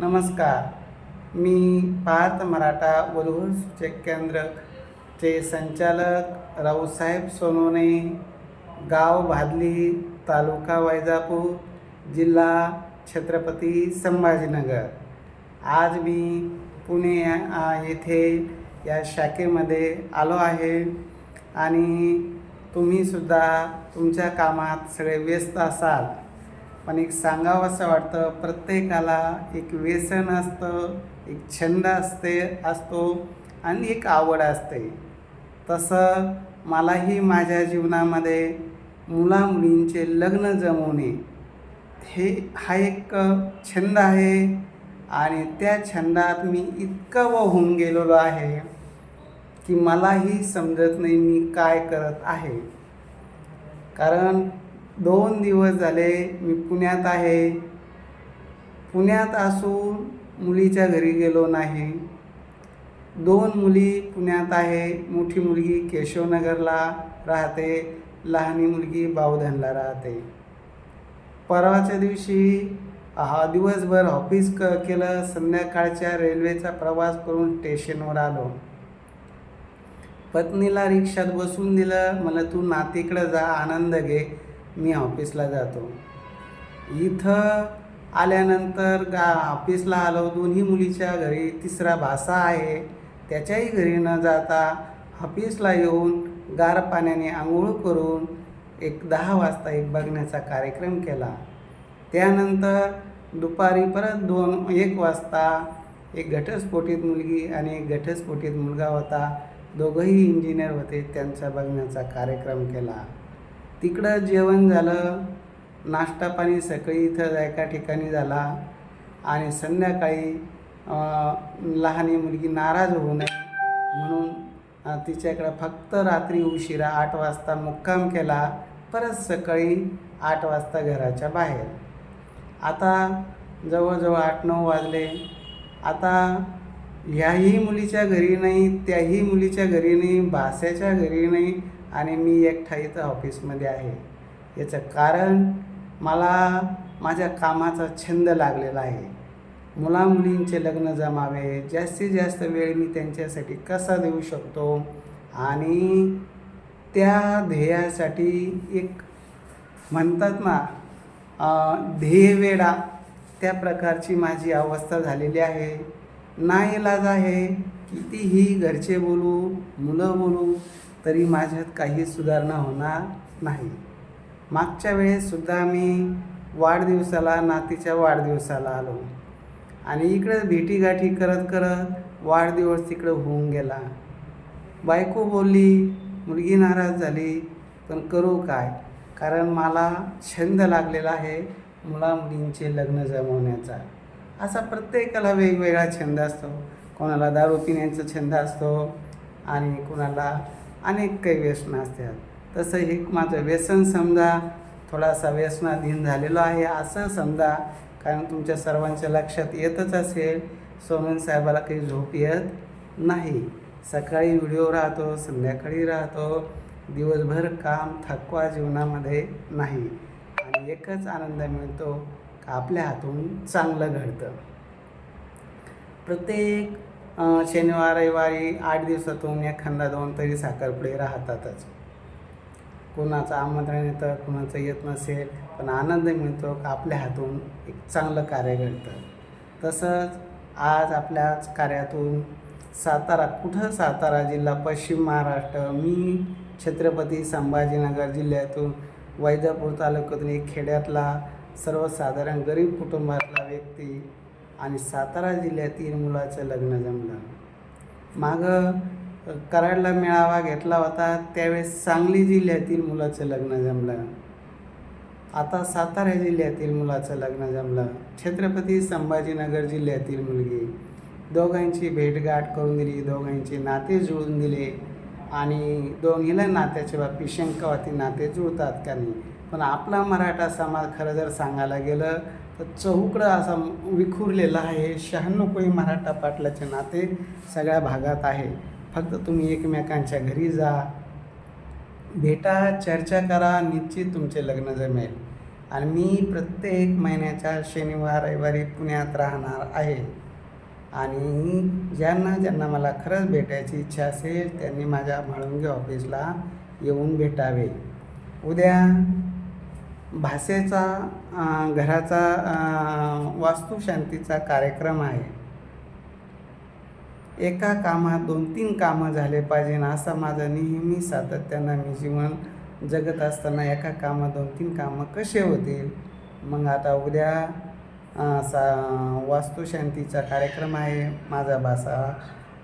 नमस्कार. मी पार्थ मराठा वधूवर सूचक केंद्रचे संचालक राऊसाहेब सोनोने गाव भादली तालुका वैजापूर जिल्हा छत्रपती संभाजीनगर. आज मी पुणे येथे या शाखेमध्ये आलो आहे आणि तुम्हीसुद्धा तुमच्या कामात सगळे व्यस्त असाल. पण एक सांगावं असं वाटतं प्रत्येकाला एक व्यसन असतं एक छंद असते असतो आणि एक आवड असते. तसं मलाही माझ्या जीवनामध्ये मुलामुलींचे लग्न जमवणे हे हा एक छंद आहे आणि त्या छंदात मी इतकं वाहून गेलेलो आहे की मलाही समजत नाही मी काय करत आहे. कारण दोन दिवस झाले मी पुण्यात आहे. पुण्यात असून मुलीच्या घरी गेलो नाही. दोन मुली पुण्यात आहे. मोठी मुलगी केशवनगरला राहते. लहानी मुलगी बावधनला राहते. परवाच्या दिवशी हा दिवसभर ऑफिस क केलं. संध्याकाळच्या रेल्वेचा प्रवास करून स्टेशनवर आलो. पत्नीला रिक्षात बसून दिलं. मला तू नातीकडं जा. आनंद घे. मी ऑफिसला जातो. इथं आल्यानंतर गा ऑफिसला आलो दोन्ही मुलीच्या घरी तिसरा भासा आहे. त्याच्याही घरी न जाता ऑफिसला येऊन गार पाण्याने आंघोळ करून एक दहा वाजता एक बघण्याचा कार्यक्रम केला. त्यानंतर दुपारी परत दोन एक वाजता एक घटस्फोटीत मुलगी आणि एक घटस्फोटीत मुलगा होता. दोघंही इंजिनियर होते त्यांचा बघण्याचा कार्यक्रम केला. तिकडं जेवण झालं नाश्ता पाणी सकाळी इथं एका ठिकाणी झाला आणि संध्याकाळी लहानी मुलगी नाराज होऊ नये म्हणून तिच्याकडं फक्त रात्री उशिरा आठ वाजता मुक्काम केला परत सकाळी आठ वाजता घराच्या बाहेर. आता जवळजवळ आठ नऊ वाजले. आता ह्याही मुलीच्या घरी नाही त्याही मुलीच्या घरी नाही भास्याच्या घरी नाही आणि मी एकटा इथं ऑफिसमध्ये आहे. याचं कारण मला माझ्या कामाचा छंद लागलेला आहे. मुलामुलींचे लग्न जमावे जास्तीत जास्त वेळ मी त्यांच्यासाठी कसा देऊ शकतो? आणि त्या ध्येयासाठी एक म्हणतात ना अं, ध्येयवेडा त्या प्रकारची माझी अवस्था झालेली आहे. नाईलाज आहे कितीही घरचे बोलू मुलं बोलू तरी माझ्यात काही सुधारणा होणार नाही. मागच्या वेळेससुद्धा मी वाढदिवसाला नातीच्या वाढदिवसाला आलो. आणि इकडं भेटीगाठी करत करत वाढदिवस तिकडं होऊन गेला. बायको बोलली मुलगी नाराज झाली पण करू काय? कारण मला छंद लागलेला आहे मुला मुलींचे लग्न जमवण्याचा. असा प्रत्येकाला वेगवेगळा छंद असतो. कोणाला दारू पिण्याचा छंद असतो आणि कोणाला अनेक काही व्यसनं असतात. तसं हे माझं व्यसन समजा थोडासा व्यसनाधीन झालेलो आहे असं समजा कारण तुमच्या सर्वांच्या लक्षात येतच असेल सोमन साहेबाला काही झोप येत नाही. सकाळी व्हिडिओ राहतो संध्याकाळी राहतो. दिवसभर काम थकवा जीवनामध्ये नाही. आणि एकच आनंद मिळतो का आपल्या हातून चांगलं घडतं. प्रत्येक शनिवार रविवारी आठ दिवसातून एखादा दोन तरी साखरपुडे राहतातच. कोणाचं आमंत्रण येतं कोणाचं येत नसेल पण आनंद मिळतो का आपल्या हातून एक चांगलं कार्य घडतं. तसंच आज आपल्याच कार्यातून सातारा कुठं सातारा जिल्हा पश्चिम महाराष्ट्र मी छत्रपती संभाजीनगर जिल्ह्यातून वैजापूर तालुक्यातून एक खेड्यातला सर्वसाधारण गरीब कुटुंबातला व्यक्ती आणि सातारा जिल्ह्यातील मुलाचं लग्न जमलं. मागं कराडला मेळावा घेतला होता त्यावेळेस सांगली जिल्ह्यातील मुलाचं लग्न जमलं. आता सातारा जिल्ह्यातील मुलाचं लग्न जमलं. छत्रपती संभाजीनगर जिल्ह्यातील मुलगी. दोघांची भेटगाठ करून दिली दोघांचे नाते जुळून दिले आणि दोन्हीला नात्याच्या बाबतीत शंका होती नाते जुळतात का नाही? पण आपला मराठा समाज खरं जर सांगायला गेलं चहूकडं असा विखुरलेला आहे. शहाण्णव कोळी मराठा पाटलाचे नाते सगळ्या भागात आहे. फक्त तुम्ही एकमेकांच्या घरी जा. भेटा चर्चा करा निश्चित तुमचे लग्न जमेल. आणि मी प्रत्येक महिन्याच्या शनिवार रविवारी पुण्यात राहणार आहे. आणि ज्यांना ज्यांना मला खरंच भेटायची इच्छा असेल त्यांनी माझ्या म्हाळुंगे ऑफिसला येऊन भेटावे. उद्या भाषेचा घराचा वास्तुशांतीचा कार्यक्रम आहे. एका कामात दोन तीन कामं झाले पाहिजे ना माझा नेहमी सातत्यानं मी जीवन जगत असताना एका कामात दोन तीन कामं कसे होतील? मग आता उद्या सा वास्तुशांतीचा कार्यक्रम आहे. माझा भासा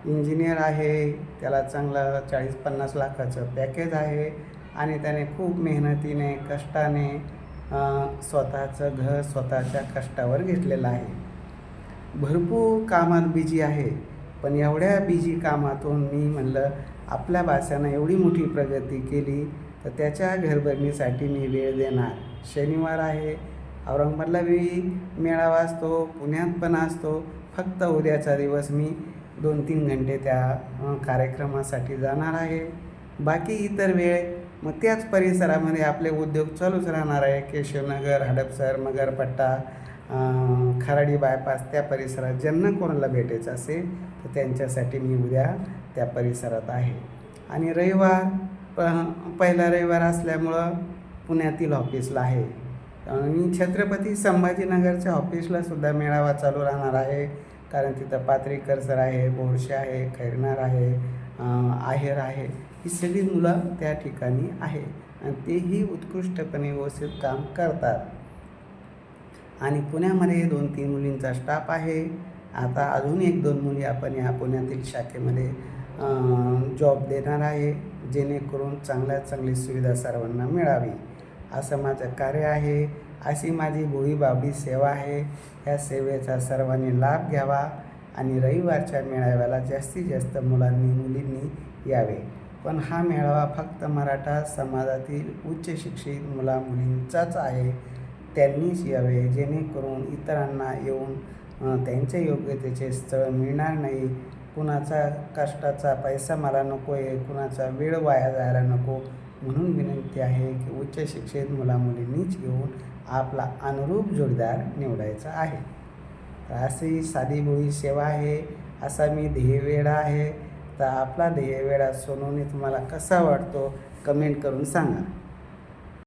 इंजिनियर आहे. त्याला चांगलं चाळीस पन्नास लाखाचं पॅकेज आहे. आणि त्याने खूप मेहनतीने कष्टाने स्वतःचं घर स्वतःच्या कष्टावर घेतलेलं आहे. भरपूर कामात बिजी आहे पण एवढ्या बिजी कामातून मी म्हणलं आपल्या भाषानं एवढी मोठी प्रगती केली तर त्याच्या घरभरणीसाठी मी वेळ देणार. शनिवार आहे औरंगाबादला वेळी मेळावा असतो पुण्यात पण असतो फक्त उद्याचा दिवस मी दोन तीन घंटे त्या कार्यक्रमासाठी जाणार आहे. बाकी इतर वेळ मग त्याच परिसरामध्ये आपले उद्योग चालूच राहणार आहे. केशवनगर हडपसर मगरपट्टा खराडी बायपास त्या परिसरात ज्यांना कोणाला भेटायचं असेल तर त्यांच्यासाठी मी उद्या त्या परिसरात आहे. आणि रविवार प पहिला रविवार असल्यामुळं पुण्यातील ऑफिसला आहे. आणि छत्रपती संभाजीनगरच्या ऑफिसला सुद्धा मेळावा चालू राहणार आहे. कारण तिथं पात्रीकर सर आहे बोरशे आहे खैरनार आहे आहेर आहे. ही सगळी मुलं त्या ठिकाणी आहे आणि तेही उत्कृष्टपणे व्यवस्थित काम करतात. आणि पुण्यामध्ये दोन तीन मुलींचा स्टाफ आहे. आता अजून एक दोन मुली आपण या पुण्यातील शाखेमध्ये जॉब देणार आहे. जेणेकरून चांगल्यात चांगली सुविधा सर्वांना मिळावी. असं माझं कार्य आहे. अशी माझी भोळी बाबडी सेवा आहे. या सेवेचा सर्वांनी लाभ घ्यावा. आणि रविवारच्या मेळाव्याला जास्तीत जास्त मुलांनी मुलींनी यावे. पण हा मेळावा फक्त मराठा समाजातील उच्च शिक्षित मुला मुलींचाच आहे. त्यांनीच यावे जेणेकरून इतरांना येऊन त्यांच्या योग्यतेचे स्थळ मिळणार नाही. कुणाचा कष्टाचा पैसा मला नको आहे कुणाचा वेळ वाया जायला नको म्हणून विनंती आहे की उच्च शिक्षित मुलामुलींनीच येऊन आपला अनुरूप जोडीदार निवडायचा आहे. तर अशी साधीभोळी सेवा आहे असा मी ध्येयवेळा आहे. तर आपला ध्येयवेळा सोनवणी तुम्हाला कसा वाटतो? कमेंट करून सांगा.